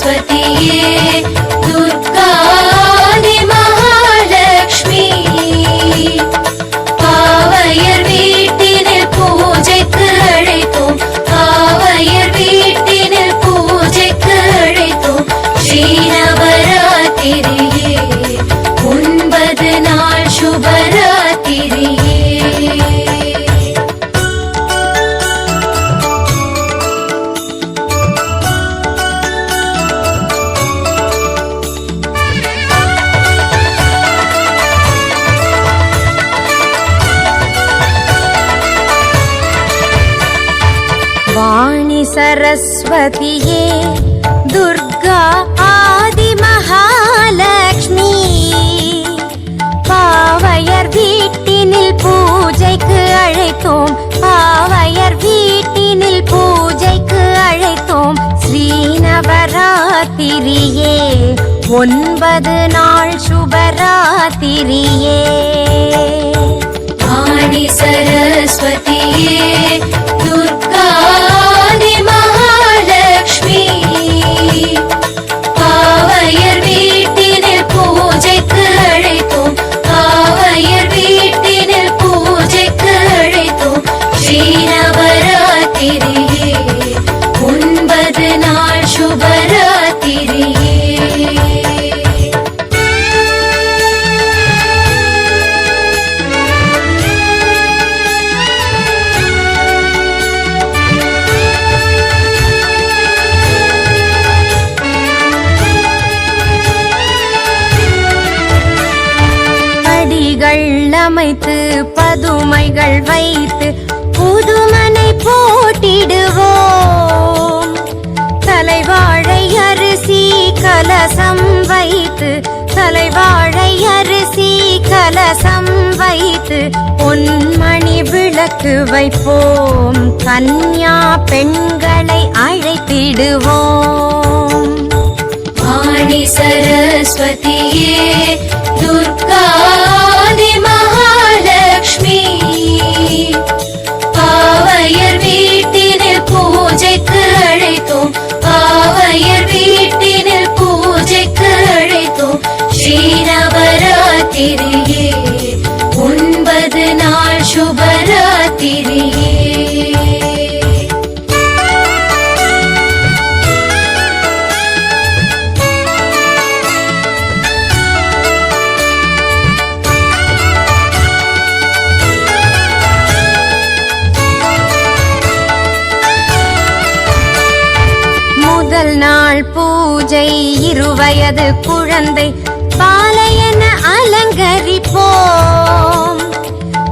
सरस्वतीये வாணி சரஸ்வதியே துர்கா ஆதி மகாலட்சுமி பாவையர் வீட்டினில் பூஜைக்கு அழைத்தோம் பாவையர் வீட்டினில் பூஜைக்கு அழைத்தோம் ஸ்ரீநவராத்திரியே ஒன்பது நாள் சுபராத்திரியே ஸ்ரீநவராத்திரியே ஒன்பது நாள் சுபராத்திரியே அமைத்து பதுமைகள் வைத்து வைத்து தலைவாழை அரிசி கலசம் வைத்து பொன்மணி விளக்கு வைப்போம். கன்யா பெண்களை அழைத்திடுவோம். சரஸ்வதியே ஸ்ரீநவராத்திரியே ஒன்பது நாள் சுபராத்திரியே. முதல் நாள் பூஜை இருவயது குழந்தை பாலையன அலங்கரிப்போம்.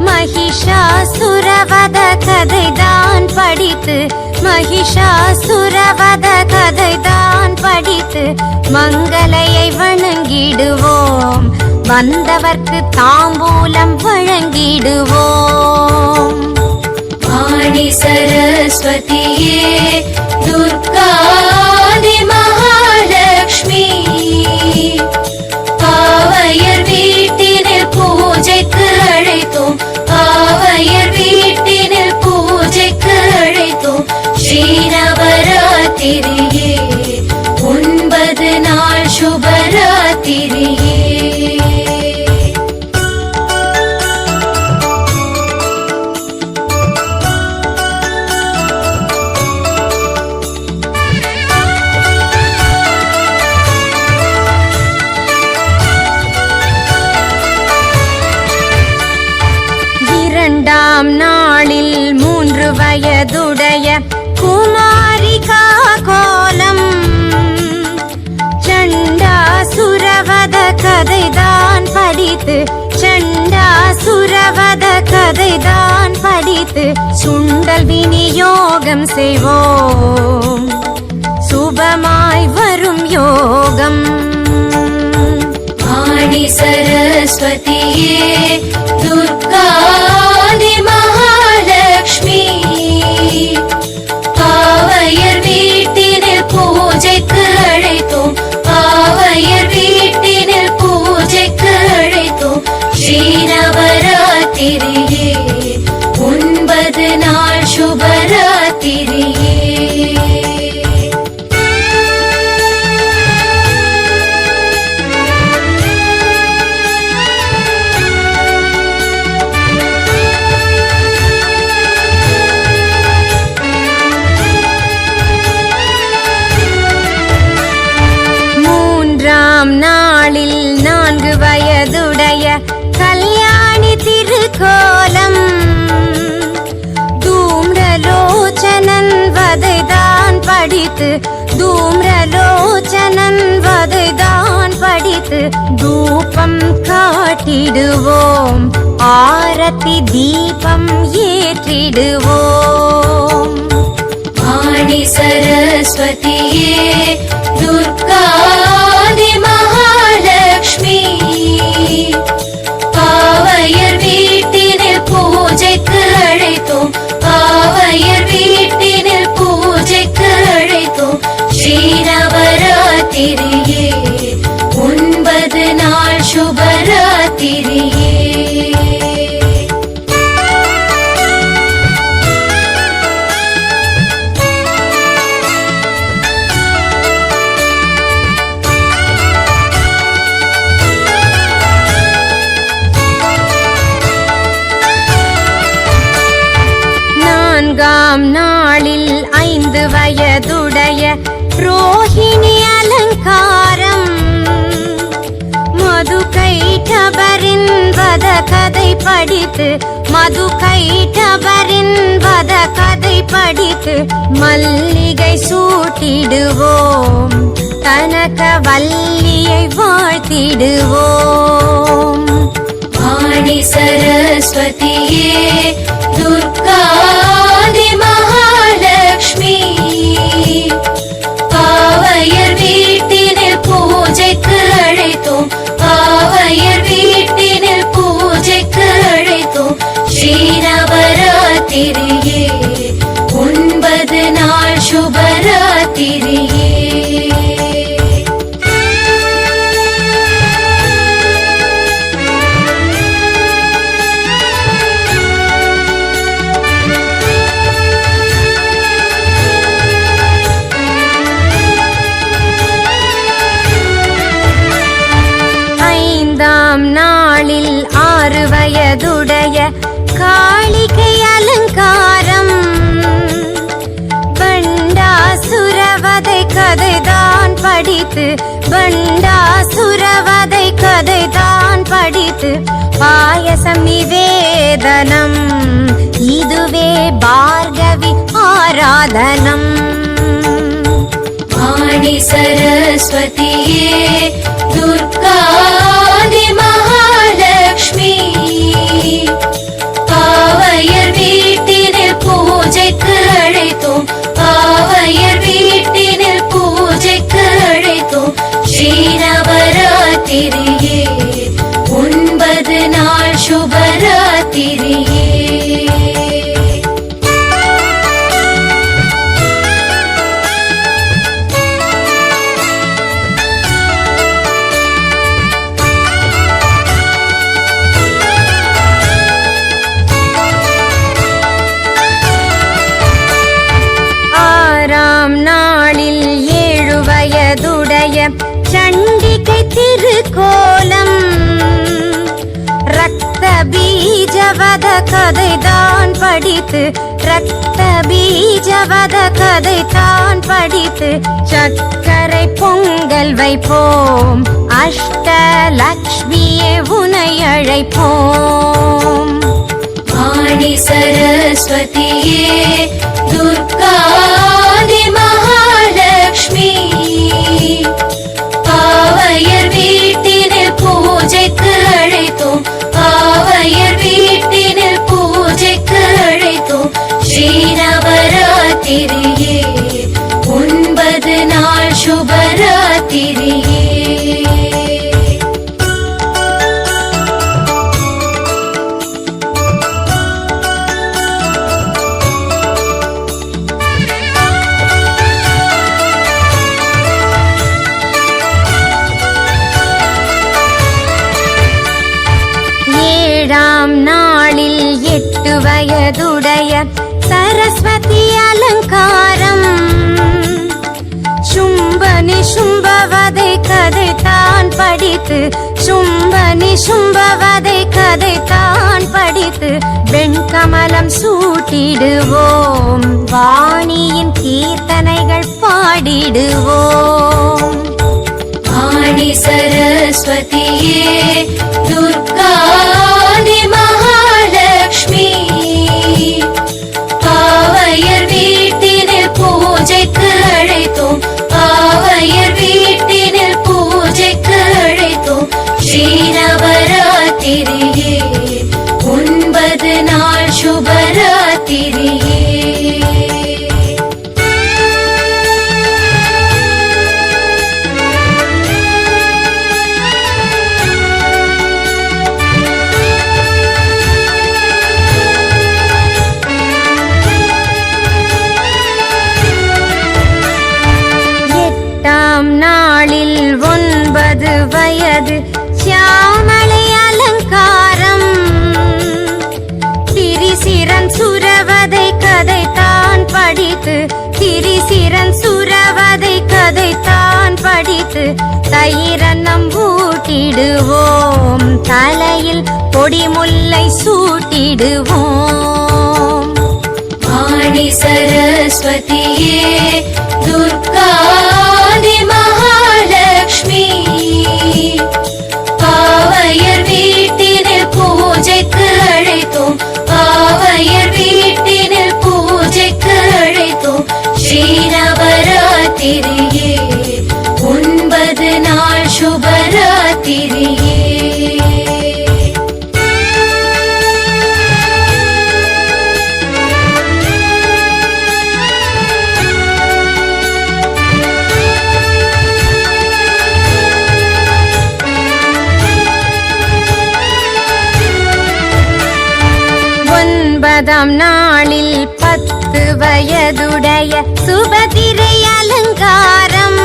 மகிஷாசுரவத கதைதான் படித்து மகிஷாசுரவத கதைதான் படித்து மங்களையை வணங்கிடுவோம். வந்தவர்க்கு தாம்பூலம் வழங்கிடுவோம். சண்டாசுரவத கதைதான் படித்து சுண்டல் விநியோகம் செய்வோம். சுபமாய் வரும் யோகம். வாணி சரஸ்வதியே துர்காதி மகாலட்சுமி பாவையர் வீட்டினில் பூஜைக்கு அழைத்தோம். பாவையர் வீட்டினில் பூஜைக்கு அழைத்தோம். ஸ்ரீநவ திரியே ஒன்பது நாள் சுபரா தூபம் காட்டிடுவோம். ஆரத்தி தீபம் ஏற்றிடுவோம். வாணி சரஸ்வதியே துர்கா நான்காம் நாளில் ஐந்து வயதுடைய ரோஹிணி அலங்காரம். மது கைட்டபரின் வத கதை படித்து மது கைட்டபரின் வத கதை படித்து மல்லிகை சூட்டிடுவோம். கனக வல்லியை வாழ்த்திடுவோம். வாணி சரஸ்வதியே கண்டா சுரவதை கதை தான் படித்து பாயசம் நிவேதனம். இதுவே பார்கவி ஆராதனம். ஆடி சரஸ்வதியே துர்கா சுபராத்திரியே பீஜவத கதைதான் படித்து ரத்த பீஜவத கதை தான் படித்து சக்கரை பொங்கல் வைப்போம் அஷ்டலக்ஷ்மியே உனை அழைப்போம். வாணி சரஸ்வதியே துர்கா வயதுடைய சரஸ்வதி அலங்காரம். சும்பனி சும்பவதை கதை தான் படித்து சும்பனி சும்பவதை கதை தான் படித்து வெண்கமலம் சூட்டிடுவோம். வாணியின் கீர்த்தனைகள் பாடிடுவோம். வாணி சரஸ்வதியே கொடி முல்லை சூட்டிடுவோம். ஆணி சரஸ்வதியே துர்காதி மகாலட்சுமி பாவையர் வீட்டினில் பூஜைக்கு அழைத்தோம். பாவையர் வீட்டினில் பூஜைக்கு அழைத்தோம். ஸ்ரீநவராத்திரியே ஒன்பது நாள் சுப ஒன்பதாம் நாளில் பத்து வயதுடைய சுபதிரை அலங்காரம்.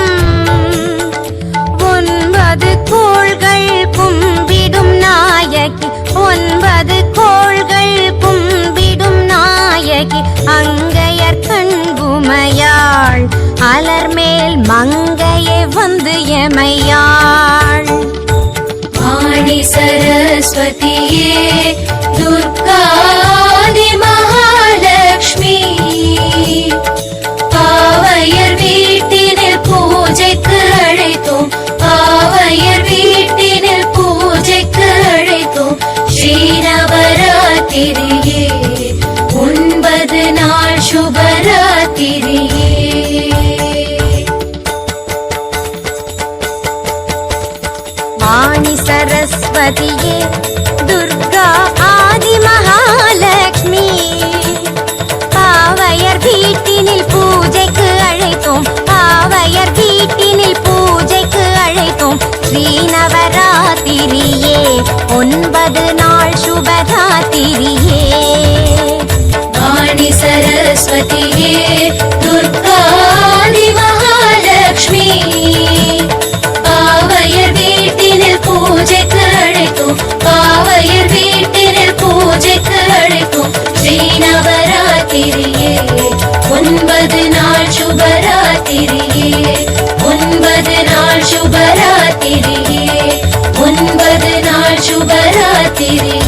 ஒன்பது கோள்கள் கும்பிடும் நாயகி ஒன்பது கோள்கள் கும்பிடும் நாயகி அங்கையர் கண்புமையாள் அலர்மேல் மங்கையே வந்து எமையாள். வாணி சரஸ்வதியே துர்கா அழைத்தோம் ஸ்ரீநவராத்திரியே ஒன்பது நாள் சுபராத்திரியே வாணி சரஸ்வதியே துர்காதி மகாலட்சுமி பாவையர் வீட்டினில் பூஜைக்கு அழைத்தோம் பாவையர் வீட்டினில் பூஜைக்கு அழைத்தோம் ஸ்ரீநவராத்திரியே ஒன்பது நாள் சுபராத்திரியே. ஒன்பது நாள் சுபராத்திரியே ஒன்பது நாள் சுபராத்திரியே